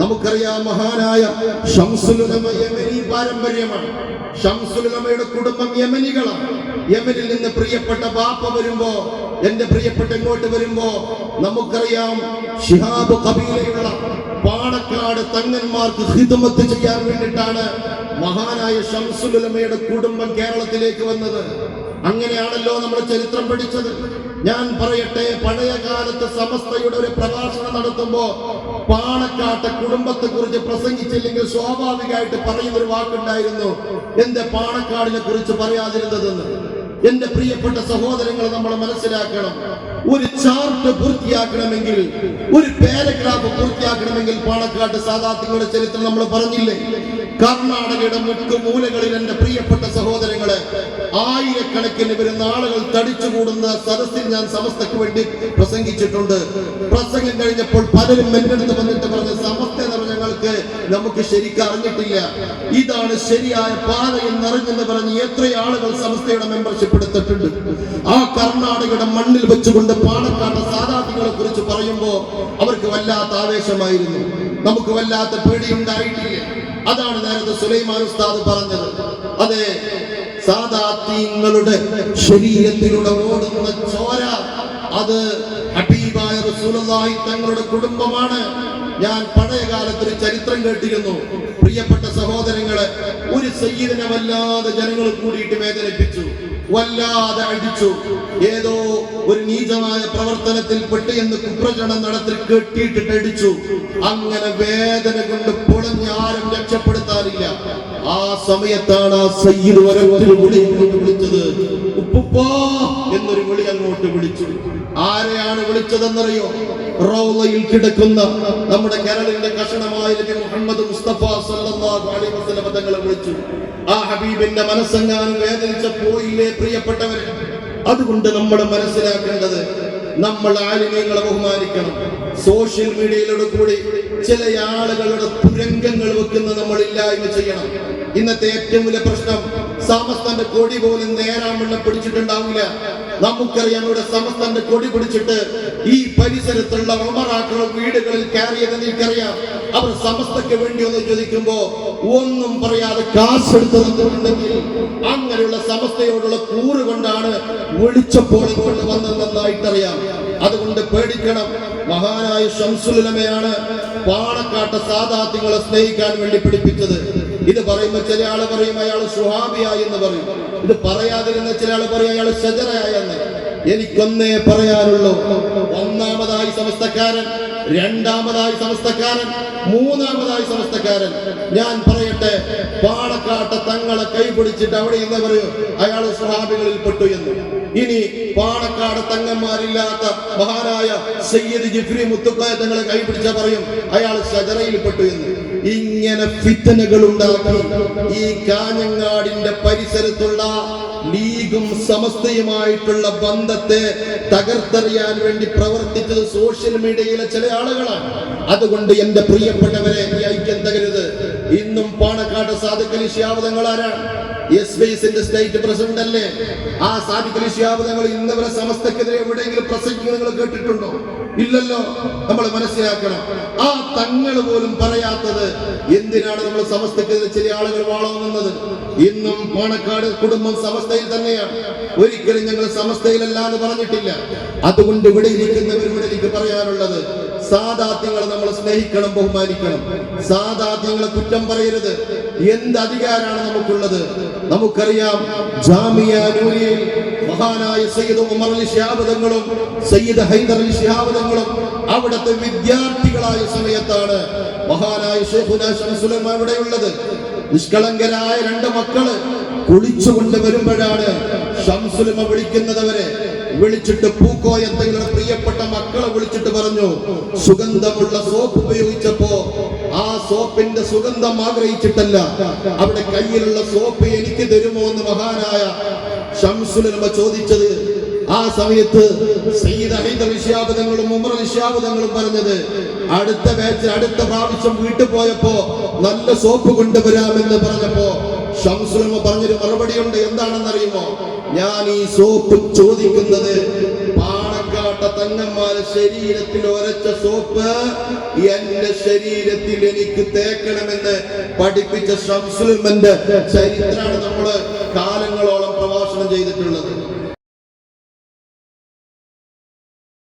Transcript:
നമുക്കറിയാം മഹാനായ പാരമ്പര്യമാണ്. ഷംസുലുലമയുടെ കുടുംബം യമനികളാണ്. യമനിൽ നിന്ന് പ്രിയപ്പെട്ട ബാപ്പ വരുമ്പോ എന്റെ പ്രിയപ്പെട്ട ഇങ്ങോട്ട് വരുമ്പോ നമുക്കറിയാം ഷിഹാബ് കബീലയുള്ള പാണക്കാട് തങ്ങന്മാർക്ക് ഹിതമത്ത് ചെയ്യാൻ വേണ്ടിയിട്ടാണ് മഹാനായ ഷംസുലുലമയുടെ കുടുംബം കേരളത്തിലേക്ക് വന്നത്. അങ്ങനെയാണല്ലോ നമ്മൾ ചരിത്രം പഠിച്ചത്. ഞാൻ പറയട്ടെ പഴയ കാലത്ത് സമസ്തയുടെ ഒരു പ്രഭാഷണം നടത്തുമ്പോ പാണക്കാട്ടെ കുടുംബത്തെ കുറിച്ച് പ്രസംഗിച്ചില്ലെങ്കിൽ സ്വാഭാവികമായിട്ട് പറയുന്ന ഒരു വാക്കുണ്ടായിരുന്നു. എന്റെ പാണക്കാടിനെ കുറിച്ച് പറയാതിരുന്നതെന്ന്? എന്റെ പ്രിയപ്പെട്ട സഹോദരങ്ങളെ നമ്മൾ മനസ്സിലാക്കണം. ഒരു ചാർട്ട് പൂർത്തിയാക്കണമെങ്കിൽ ഒരു പാരഗ്രാഫ് പൂർത്തിയാക്കണമെങ്കിൽ പാണക്കാട്ട് സാധാത്യങ്ങളുടെ ചരിത്രം നമ്മൾ പറഞ്ഞില്ലേ? കർണാടകയുടെ മുക്ക് മൂലകളിൽ എന്റെ പ്രിയപ്പെട്ട സഹോദരങ്ങളെ ആയിരക്കണക്കിന് വരുന്ന ആളുകൾ തടിച്ചുകൂടുന്ന സദസ്സിൽ ഞാൻ സമസ്തക്ക് വേണ്ടി പ്രസംഗിച്ചിട്ടുണ്ട്. പ്രസംഗം കഴിഞ്ഞപ്പോൾ പലരും എന്റെ അടുത്ത് വന്നിട്ട് നമുക്ക് ശരിക്കും അറിഞ്ഞിട്ടില്ല. ഇതാണ് ശരിയായ പാത എന്നറിഞ്ഞെന്ന് പറഞ്ഞ് എത്ര ആളുകൾ സംസ്ഥയുടെ മെമ്പർഷിപ്പ് എടുത്തിട്ടുണ്ട്. ആ കർണാടകയുടെ മണ്ണിൽ വെച്ചുകൊണ്ട് പാണക്കാട്ട സാധാത്യങ്ങളെ കുറിച്ച് പറയുമ്പോൾ അവർക്ക് വല്ലാത്ത ആവേശമായിരുന്നു. നമുക്ക് വല്ലാത്ത പേടിയുണ്ടായിട്ടില്ല. അതാണ് നേരത്തെ സുലൈമാൻ ഉസ്താദ് പറഞ്ഞത്. അതെ സാദാത്യങ്ങളുടെ ശരീരത്തിലൂടെ ഓടുന്ന ചോര അത് റസൂലുള്ളാഹി തങ്ങളുടെ കുടുംബമാണ്. ഞാൻ പഴയ കാലത്ത് ഒരു ചരിത്രം കേട്ടിരുന്നു. പ്രിയപ്പെട്ട സഹോദരങ്ങളെ ഒരു സയ്യിദിനെ വല്ലാതെ ജനങ്ങൾ കൂടിയിട്ട് വേദനിപ്പിച്ചു വല്ലാതെ അടിച്ചു. ഏതോ ഒരു നീചമായ പ്രവർത്തനത്തിൽ പെട്ട് എന്ന് കുപ്രചരണം നടത്തി കെട്ടിയിട്ടിട്ട് അടിച്ചു. അങ്ങനെ വേദന കൊണ്ട് പൊളഞ്ഞ് ആരും രക്ഷപ്പെടുത്താറില്ല. ആ സമയത്താണ് ആ സയ്യിദ് ഒരു വിളി വിളിച്ചത് ഉപ്പുപ്പാ എന്നൊരു വിളി അങ്ങോട്ട് വിളിച്ചു. ആരെയാണ് വിളിച്ചതെന്നറിയോ? റൗളയിൽ കിടക്കുന്ന നമ്മുടെ കേരളത്തിന്റെ കഷണമായ മുഹമ്മദ് മുസ്തഫ സല്ലല്ലാഹു അലൈഹി തങ്ങളെ വിളിച്ചു. ആ ഹബീബിന്റെ മനസ്സെങ്ങാനും വേദനിച്ച പോയില്ലേ പ്രിയപ്പെട്ടവരെ? അതുകൊണ്ട് നമ്മൾ മനസ്സിലാക്കേണ്ടത് നമ്മൾ ആലിമ്യങ്ങളെ ബഹുമാനിക്കണം. സോഷ്യൽ മീഡിയയിലൂടെ കൂടി ചില ആളുകളുടെ തുരങ്കങ്ങൾ വെക്കുന്ന നമ്മൾ ഇല്ലായ്മ ചെയ്യണം. ഇന്നത്തെ ഏറ്റവും വലിയ പ്രശ്നം സമസ്തന്റെ കൊടി പോലും നേരാൻ പിടിച്ചിട്ടുണ്ടാവില്ല. നമുക്കറിയാം ഇവിടെ സമസ്തന്റെ കൊടി പിടിച്ചിട്ട് ഈ പരിസരത്തുള്ള ഉമറാക്കളും വീടുകളിൽ കയറിയത് എനിക്കറിയാം. അവർ സമസ്തയ്ക്ക് വേണ്ടി ഒന്ന് ചോദിക്കുമ്പോ ഒന്നും പറയാതെ കാശെടുത്തതെന്നുണ്ടെങ്കിൽ അങ്ങനെയുള്ള സമസ്തയോടുള്ള കൂറ് കൊണ്ടാണ് വിളിച്ചപ്പോൾ ഇങ്ങോട്ട് വന്നതെന്നായിട്ടറിയാം അതുകൊണ്ട് പേടിക്കണം. മഹാനായ ഷംസുലമയാണ് പാണക്കാട്ട സാധാത്യങ്ങളെ സ്നേഹിക്കാൻ വേണ്ടി പിടിപ്പിച്ചത്. ഇത് പറയുമ്പോ ചില ആൾ പറയും അയാൾ സുഹാബിയായി എന്ന് പറയും. ഇത് പറയാതിരുന്ന ചില ആൾ പറയും അയാൾ ഷജറയായി എന്ന്. എനിക്കൊന്നേ പറയാനുള്ളൂ. ഒന്നാമതായി സമസ്തക്കാരൻ രണ്ടാമതായി സമസ്തക്കാരൻ മൂന്നാമതായി സമസ്തക്കാരൻ. ഞാൻ പറയട്ടെ പാണക്കാട്ട തങ്ങളെ കൈപിടിച്ചിട്ട് അവിടെ ഇന്നവർ അയാൾ സ്വഹാബികളിൽ പെട്ടു എന്ന്. ഇനി പാണക്കാട് തങ്ങന്മാരില്ലാത്ത മഹാനായ സയ്യദ് ജിഫ്രി മുത്തുക്കായ തങ്ങളെ കൈപിടിച്ച പറയും അയാൾ പെട്ടു എന്ന്. ഇങ്ങനെ ഫിത്തനകൾ ഉണ്ടാക്കി ഈ കാഞ്ഞങ്ങാടിന്റെ പരിസരത്തുള്ള സമസ്തയുമായിട്ടുള്ള ബന്ധത്തെ തകർത്തെറിയാൻ വേണ്ടി പ്രവർത്തിച്ചത് സോഷ്യൽ മീഡിയയിലെ ചില ആളുകളാണ്. അതുകൊണ്ട് എന്റെ പ്രിയപ്പെട്ടവരെ ഐക്യം തകരുത്. ഇന്നും പാണക്കാട് സാധുക്കലി ശാവതങ്ങൾ ആരാണ്? എസ് ബൈസിന്റെ സ്റ്റേറ്റ് പ്രസിഡന്റ് അല്ലേ? ആ സാധിക്കലി ശാവതങ്ങൾ ഇന്ന് വരെ സമസ്തക്കെതിരെ എവിടെയെങ്കിലും പ്രസംഗിക്കുന്നത് നിങ്ങൾ കേട്ടിട്ടുണ്ടോ? ഇല്ലല്ലോ. നമ്മൾ മനസ്സിലാക്കണം. ആ തങ്ങൾ പോലും പറയാത്തത് എന്തിനാണ് നമ്മൾ സമസ്തക്കെതിരെ ചില ആളുകൾ വാളോങ്ങുന്നത് ഇന്നും പാണക്കാട് കുടുംബം സമസ്തയിൽ തന്നെയാണ്. ഒരിക്കലും ഞങ്ങൾ സമസ്തയിലല്ല എന്ന് പറഞ്ഞിട്ടില്ല. അതുകൊണ്ട് ഇവിടെ ഇരിക്കുന്നവരോട് എനിക്ക് പറയാനുള്ളത് സാധാത്യങ്ങളെ നമ്മൾ സ്നേഹിക്കണം ബഹുമാനിക്കണം. സാധാത്യങ്ങളെ കുറ്റം പറയരുത്. എന്ത് അധികാരമാണ് നമുക്കുള്ളത്? നമുക്കറിയാം ജാമിയ നൂരിയയിൽ മഹാനായ സയ്യിദ് ഉമർ അലി ശിഹാബദങ്ങളും സയ്യിദ് ഹൈദർ അലി ശിഹാബദങ്ങളും അവിടുത്തെ വിദ്യാർത്ഥികളായ സമയത്താണ് മഹാനായ ഷെയ്ഖുന ഷംസുലം അവിടെയുള്ളത് നിഷ്കളങ്കരായ രണ്ട് മക്കൾ കുളിച്ചുകൊണ്ട് വരുമ്പോഴാണ് ഷംസുലമ വിളിക്കുന്നതവരെ വിളിച്ചിട്ട് പൂക്കോയ തങ്ങളുടെ പ്രിയപ്പെട്ട മക്കളെ വിളിച്ചിട്ട് പറഞ്ഞു സുഗന്ധമുള്ള സോപ്പ് ഉപയോഗിച്ചപ്പോ ആ സോപ്പിന്റെ സുഗന്ധം ആഗ്രഹിച്ചിട്ടല്ല. അവിടെ കയ്യിലുള്ള സോപ്പ് എനിക്ക് തരുമോ? എന്ന് മഹാനായ ഷംസുലമ ചോദിച്ചത് ആ സമയത്ത് സയ്യിദ് ഉമ്ര വിശ്യാബദങ്ങളും പറഞ്ഞത് അടുത്ത ബാച്ചിൽ അടുത്ത പ്രാവശ്യം വീട്ടിൽ പോയപ്പോ നല്ല സോപ്പ് കൊണ്ടുവരാമെന്ന് പറഞ്ഞപ്പോ ഷംസുലമ പറഞ്ഞൊരു മറുപടിയുണ്ട് എന്താണെന്നറിയുമോ? ഞാൻ ഈ സോപ്പ് ചോദിക്കുന്നത് ശരീരത്തിൽ ഒരച്ച സോപ്പ് എന്റെ ശരീരത്തിൽ എനിക്ക് തേക്കണമെന്ന് പഠിപ്പിച്ച ഷംസുൽമന്റെ ചരിത്രമാണ് നമ്മൾ കാലങ്ങളോളം പ്രഭാഷണം ചെയ്തിട്ടുള്ളത്.